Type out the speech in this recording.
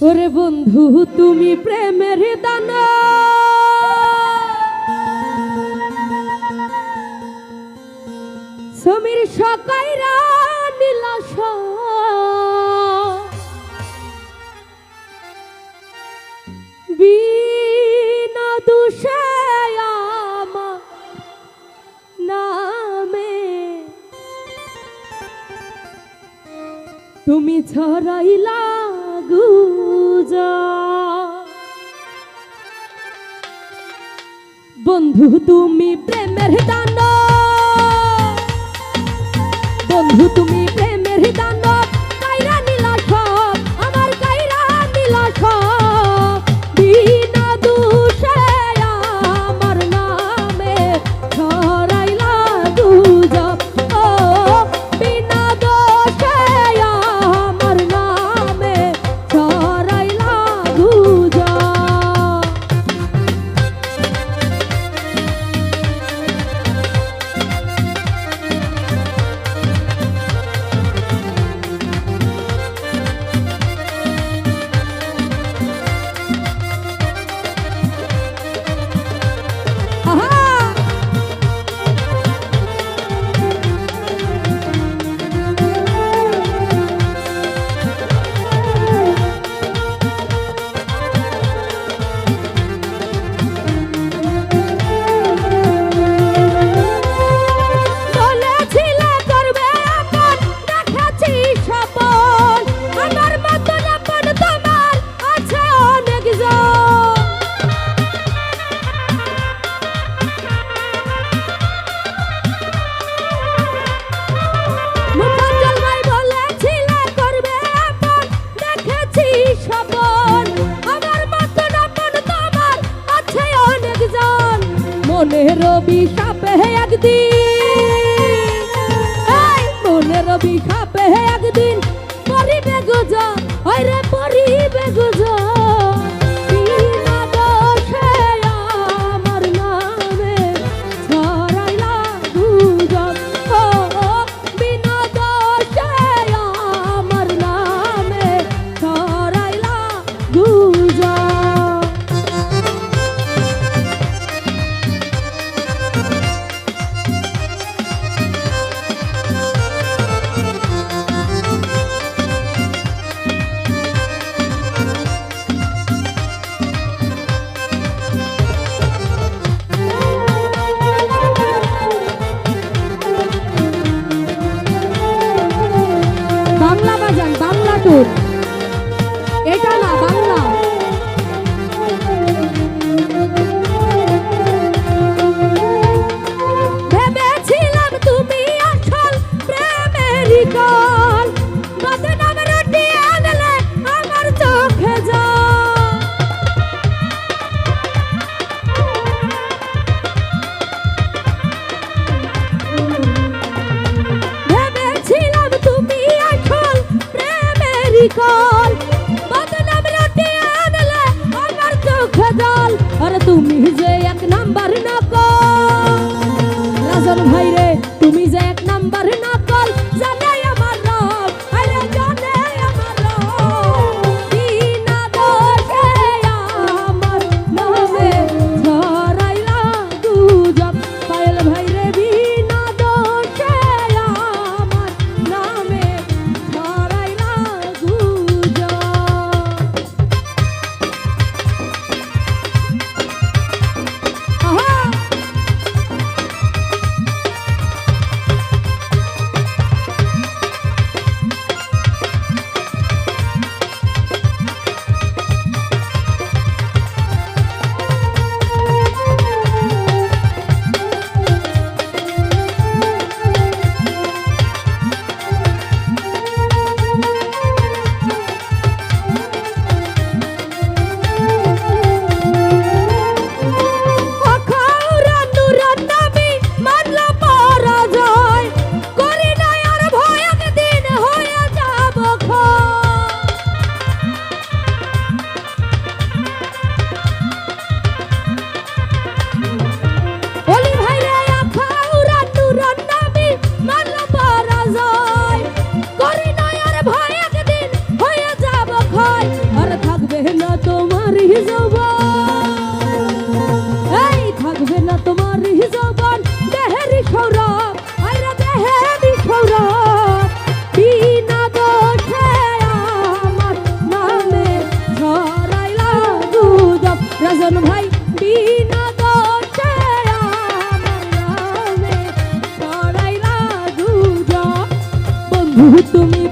ওরে বন্ধু তুমি প্রেমের দান। সমীর সকাইরা নীলাশ। তুমি ছড়াইলা বন্ধু তুমি প্রেমের দানা মনে রবি সাপে একদিন। মনে রবি সাপে একদিন। করিবে গুজব जयपुर বিকল বদনাম রটে আনলে আমার চোখ জল। আর তুমি যে এক নাম্বার এই থাকবে না তোমার হিজবান দেহেরি সৌরভ আইরা দেহেরি সৌরভ। বিনা দোষে আমার নামে ঝরাইলা দুধ রাজন ভাই বিনা তুমি